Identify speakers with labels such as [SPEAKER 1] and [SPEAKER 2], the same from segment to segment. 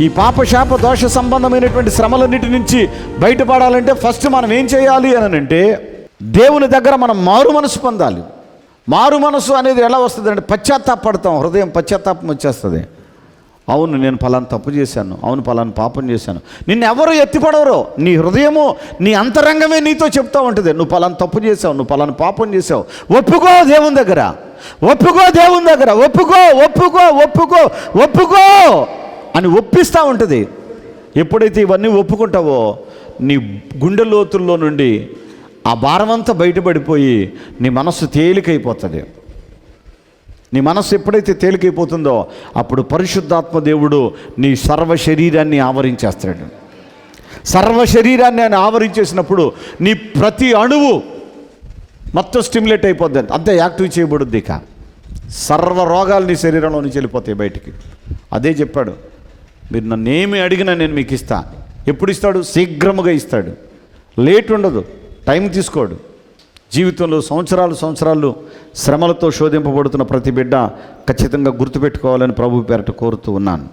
[SPEAKER 1] ఈ పాపశాప దోష సంబంధమైనటువంటి శ్రమలన్నిటి నుంచి బయటపడాలంటే ఫస్ట్ మనం ఏం చేయాలి అని అంటే దేవుని దగ్గర మనం మారు మనసు పొందాలి. మారు మనసు అనేది ఎలా వస్తుంది అంటే పశ్చాత్తాపడతాం హృదయం పశ్చాత్తాపం వచ్చేస్తుంది. అవును నేను ఫలానా తప్పు చేశాను అవును ఫలానా పాపం చేశాను. నిన్ను ఎవరు ఎత్తిపడవరు నీ హృదయము నీ అంతరంగమే నీతో చెప్తా ఉంటుంది. నువ్వు ఫలానా తప్పు చేసావు నువ్వు ఫలానా పాపం చేసావు ఒప్పుకో దేవుని దగ్గర. ఒప్పుకో దేవుని దగ్గర. ఒప్పుకో ఒప్పుకో ఒప్పుకో ఒప్పుకో. అని ఒప్పిస్తూ ఉంటుంది. ఎప్పుడైతే ఇవన్నీ ఒప్పుకుంటావో నీ గుండె లోతుల్లో నుండి ఆ భారమంతా బయటపడిపోయి నీ మనస్సు తేలికైపోతుంది. నీ మనస్సు ఎప్పుడైతే తేలికైపోతుందో అప్పుడు పరిశుద్ధాత్మ దేవుడు నీ సర్వ శరీరాన్ని ఆవరించేస్తాడు. సర్వ శరీరాన్ని ఆయన ఆవరించేసినప్పుడు నీ ప్రతి అణువు మొత్తం స్టిమ్యులేట్ అయిపోద్ది అంతే యాక్టివ్ చేయబడుద్ది ఇక. సర్వ రోగాలు నీ శరీరంలో నుంచి వెళ్ళిపోతాయి బయటికి. అదే చెప్పాడు. మీరు నన్ను ఏమి అడిగినా నేను మీకు ఇస్తా. ఎప్పుడు ఇస్తాడు? శీఘ్రముగా ఇస్తాడు. లేట్ ఉండదు. టైం తీసుకోడు. జీవితంలో సంవత్సరాలు సంవత్సరాలు శ్రమలతో శోధింపబడుతున్న ప్రతి బిడ్డ ఖచ్చితంగా గుర్తుపెట్టుకోవాలని ప్రభు పేరట కోరుతూ ఉన్నాను.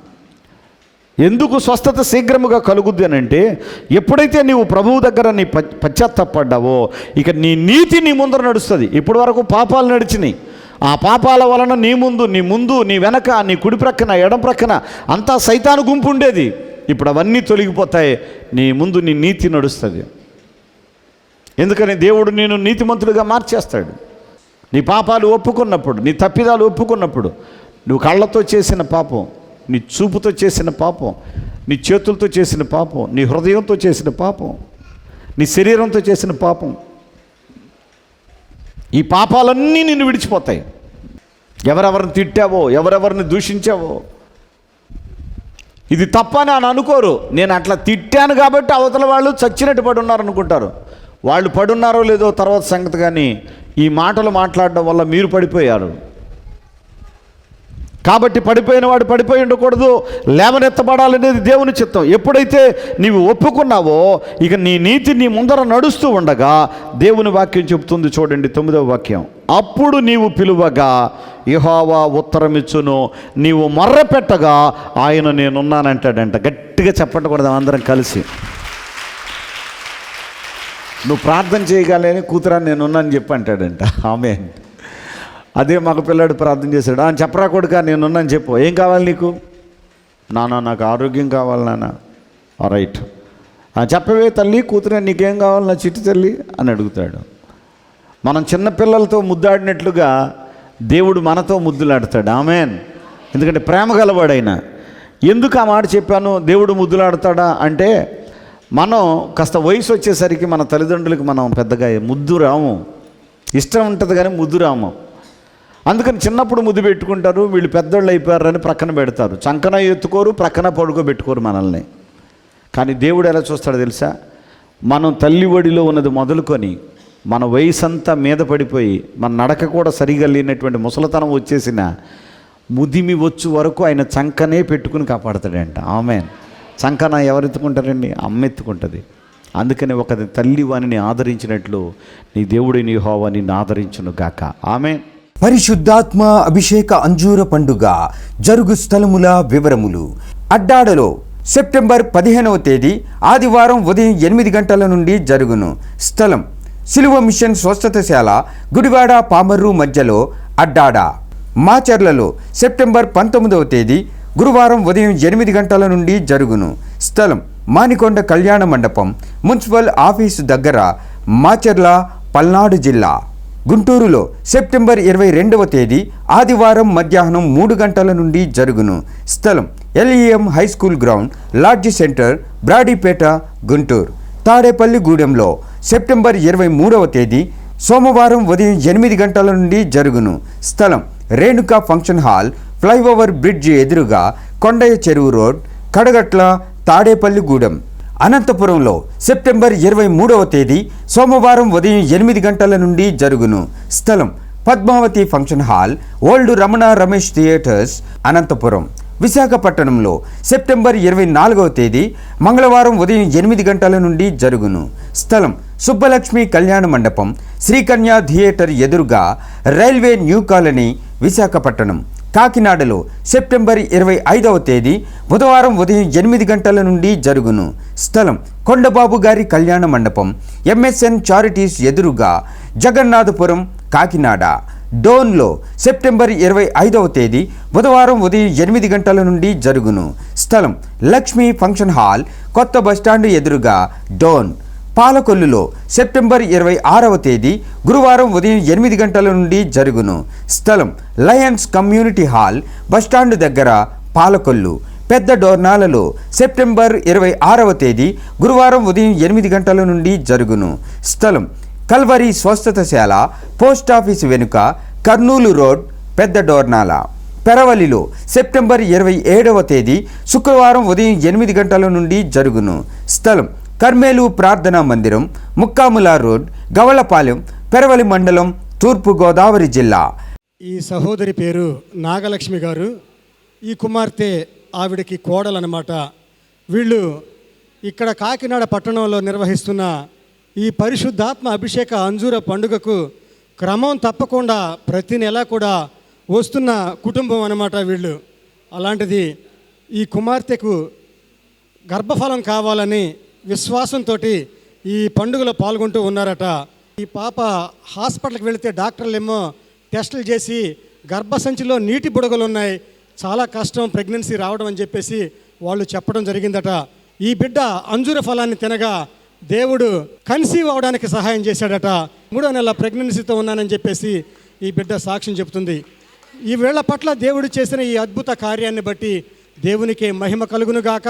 [SPEAKER 1] ఎందుకు స్వస్థత శీఘ్రముగా కలుగుద్ది అని అంటే ఎప్పుడైతే నీవు ప్రభువు దగ్గర నీ పశ్చాత్తపడ్డావో ఇక నీ నీతి నీ ముందర నడుస్తుంది. ఇప్పటి వరకు పాపాలు నడిచినాయి. ఆ పాపాల వలన నీ ముందు నీ ముందు నీ వెనక నీ కుడి ప్రక్కన ఎడం ప్రక్కన అంతా సైతాను గుంపు ఉండేది. ఇప్పుడు అవన్నీ తొలగిపోతాయి. నీ ముందు నీ నీతి నడుస్తుంది. ఎందుకని దేవుడు నేను నీతిమంతుడిగా మార్చేస్తాడు. నీ పాపాలు ఒప్పుకున్నప్పుడు నీ తప్పిదాలు ఒప్పుకున్నప్పుడు నువ్వు కళ్ళతో చేసిన పాపం నీ చూపుతో చేసిన పాపం నీ చేతులతో చేసిన పాపం నీ హృదయంతో చేసిన పాపం నీ శరీరంతో చేసిన పాపం ఈ పాపాలన్నీ నిన్ను విడిచిపోతాయి. ఎవరెవరిని తిట్టావో ఎవరెవరిని దూషించావో. ఇది తప్పని అని అనుకోరు. నేను అట్లా తిట్టాను కాబట్టి అవతల వాళ్ళు చచ్చినట్టు పడి ఉన్నారు అనుకుంటారు వాళ్ళు పడున్నారో లేదో తర్వాత సంగతి కానీ ఈ మాటలు మాట్లాడడం వల్ల మీరు పడిపోయారు. కాబట్టి పడిపోయిన వాడు పడిపోయి ఉండకూడదు. లేవనెత్తబడాలనేది దేవుని చిత్తం. ఎప్పుడైతే నీవు ఒప్పుకున్నావో ఇక నీ నీతి నీ ముందర నడుస్తూ ఉండగా దేవుని వాక్యం చెబుతుంది చూడండి తొమ్మిదవ వాక్యం. అప్పుడు నీవు పిలువగా యుహోవా ఉత్తరమిచ్చును. నీవు మర్ర పెట్టగా ఆయన నేనున్నానంటాడంట. గట్టిగా చెప్పకూడదు అందరం కలిసి. నువ్వు ప్రార్థన చేయగలని కూతురా నేనున్నాను చెప్పి అంటాడంట ఆమె అదే మగ పిల్లాడు ప్రార్థన చేశాడు. అని చెప్పరా కొడుక నేనున్నాను చెప్పు. ఏం కావాలి నీకు? నానా నాకు ఆరోగ్యం కావాలి నాన్న. రైట్ చెప్పవే తల్లి కూతురే నీకేం కావాలి నా చిట్టి తల్లి? అని అడుగుతాడు. మనం చిన్నపిల్లలతో ముద్దాడినట్లుగా దేవుడు మనతో ముద్దులాడతాడు. ఆమెన్. ఎందుకంటే ప్రేమ గలవాడైన. ఎందుకు ఆ మాట చెప్పాను? దేవుడు ముద్దులాడతాడా? అంటే మనం కాస్త వయసు వచ్చేసరికి మన తల్లిదండ్రులకు మనం పెద్దగా ముద్దు రాము ఇష్టం ఉంటుంది కానీ ముద్దు రాము అందుకని చిన్నప్పుడు ముద్దు పెట్టుకుంటారు వీళ్ళు పెద్దోళ్ళు అయిపోయారని ప్రక్కన పెడతారు. చంకన ఎత్తుకోరు ప్రక్కన పడుకోబెట్టుకోరు మనల్ని. కానీ దేవుడు ఎలా చూస్తాడో తెలుసా? మనం తల్లి ఒడిలో ఉన్నది మొదలుకొని మన వయసు అంతా మీద పడిపోయి మన నడక కూడా సరిగా లేనటువంటి ముసలతనం వచ్చేసిన ముదిమి వచ్చు వరకు ఆయన చంకనే పెట్టుకుని కాపాడతాడంట. ఆమె చంకన ఎవరు ఎత్తుకుంటారండి అమ్మ ఎత్తుకుంటుంది. అందుకని ఒక తల్లి వాణిని ఆదరించినట్లు నీ దేవుడి నీ హోవా నిన్ను ఆదరించును గాక ఆమె
[SPEAKER 2] పరిశుద్ధాత్మ అభిషేక అంజూర పండుగ జరుగు స్థలముల వివరములు. అడ్డాడలో సెప్టెంబర్ పదిహేనవ తేదీ ఆదివారం ఉదయం ఎనిమిది గంటల నుండి జరుగును. స్థలం సిలువ మిషన్ స్వస్థతశాల గుడివాడ పామర్రు మధ్యలో అడ్డాడ. మాచర్లలో సెప్టెంబర్ పంతొమ్మిదవ తేదీ గురువారం ఉదయం ఎనిమిది గంటల నుండి జరుగును. స్థలం మానికొండ కళ్యాణ మండపం మున్సిపల్ ఆఫీసు దగ్గర మాచర్ల పల్నాడు జిల్లా. గుంటూరులో సెప్టెంబర్ ఇరవై రెండవ తేదీ ఆదివారం మధ్యాహ్నం మూడు గంటల నుండి జరుగును. స్థలం LEM high school ground lodge centre Brodipet Guntur. తాడేపల్లిగూడెంలో September ఇరవై మూడవ తేదీ సోమవారం ఉదయం ఎనిమిది గంటల నుండి జరుగును. స్థలం Renuka function hall flyover bridge ఎదురుగా కొండయ్య చెరువు రోడ్ కడగట్ల తాడేపల్లిగూడెం అనంతపురంలో సెప్టెంబర్ ఇరవై మూడవ తేదీ సోమవారం ఉదయం ఎనిమిది గంటల నుండి జరుగును. స్థలం Padmavathi function hall old Ramana Ramesh theatres Anantapuram. విశాఖపట్నంలో సెప్టెంబర్ ఇరవై నాలుగవ తేదీ మంగళవారం ఉదయం ఎనిమిది గంటల నుండి జరుగును. స్థలం సుబ్బలక్ష్మి కళ్యాణ మండపం శ్రీకన్య థియేటర్ ఎదురుగా రైల్వే న్యూ కాలనీ విశాఖపట్నం. కాకినాడలో సెప్టెంబర్ ఇరవై ఐదవ తేదీ బుధవారం ఉదయం ఎనిమిది గంటల నుండి జరుగును. స్థలం కొండబాబు గారి కళ్యాణ మండపం ఎంఎస్ఎన్ చారిటీస్ ఎదురుగా జగన్నాథపురం కాకినాడ. డోన్లో సెప్టెంబర్ ఇరవై ఐదవ తేదీ బుధవారం ఉదయం ఎనిమిది గంటల నుండి జరుగును. స్థలం లక్ష్మీ ఫంక్షన్ హాల్ కొత్త బస్టాండ్ ఎదురుగా డోన్. పాలకొల్లులో సెప్టెంబర్ ఇరవై ఆరవ తేదీ గురువారం ఉదయం ఎనిమిది గంటల నుండి జరుగును. స్థలం లయన్స్ కమ్యూనిటీ హాల్ బస్టాండ్ దగ్గర పాలకొల్లు. పెద్ద డోర్నాలలో సెప్టెంబర్ ఇరవై ఆరవ తేదీ గురువారం ఉదయం ఎనిమిది గంటల నుండి జరుగును. స్థలం కల్వరి స్వస్థతశాల పోస్ట్ వెనుక కర్నూలు రోడ్ పెద్ద డోర్నాల. పెరవలిలో సెప్టెంబర్ ఇరవై ఏడవ తేదీ శుక్రవారం ఉదయం ఎనిమిది గంటల నుండి జరుగును. స్థలం కర్మేలు ప్రార్థనా మందిరం ముక్కాముల రోడ్ గవళపాలెం పెరవలి మండలం తూర్పు గోదావరి జిల్లా.
[SPEAKER 3] ఈ సహోదరి పేరు నాగలక్ష్మి గారు. ఈ కుమార్తె ఆవిడకి కోడలనమాట వీళ్ళు ఇక్కడ కాకినాడ పట్టణంలో నిర్వహిస్తున్న ఈ పరిశుద్ధాత్మ అభిషేక అంజూర పండుగకు క్రమం తప్పకుండా ప్రతి నెల కూడా వస్తున్న కుటుంబం అన్నమాట వీళ్ళు. అలాంటిది ఈ కుమార్తెకు గర్భఫలం కావాలని విశ్వాసంతో ఈ పండుగలో పాల్గొంటూ ఉన్నారట. ఈ పాప హాస్పిటల్కి వెళితే డాక్టర్లు ఏమో టెస్టులు చేసి గర్భసంచిలో నీటి బుడగలు ఉన్నాయి చాలా కష్టం ప్రెగ్నెన్సీ రావడం అని చెప్పేసి వాళ్ళు చెప్పడం జరిగిందట. ఈ బిడ్డ అంజూర ఫలాన్ని తినగా దేవుడు కన్సీవ్ అవడానికి సహాయం చేశాడట. మూడో నెల ప్రెగ్నెన్సీతో ఉన్నానని చెప్పేసి ఈ బిడ్డ సాక్ష్యం చెబుతుంది. ఈ వేళ పట్ల దేవుడు చేసిన ఈ అద్భుత కార్యాన్ని బట్టి దేవునికి మహిమ కలుగునుగాక.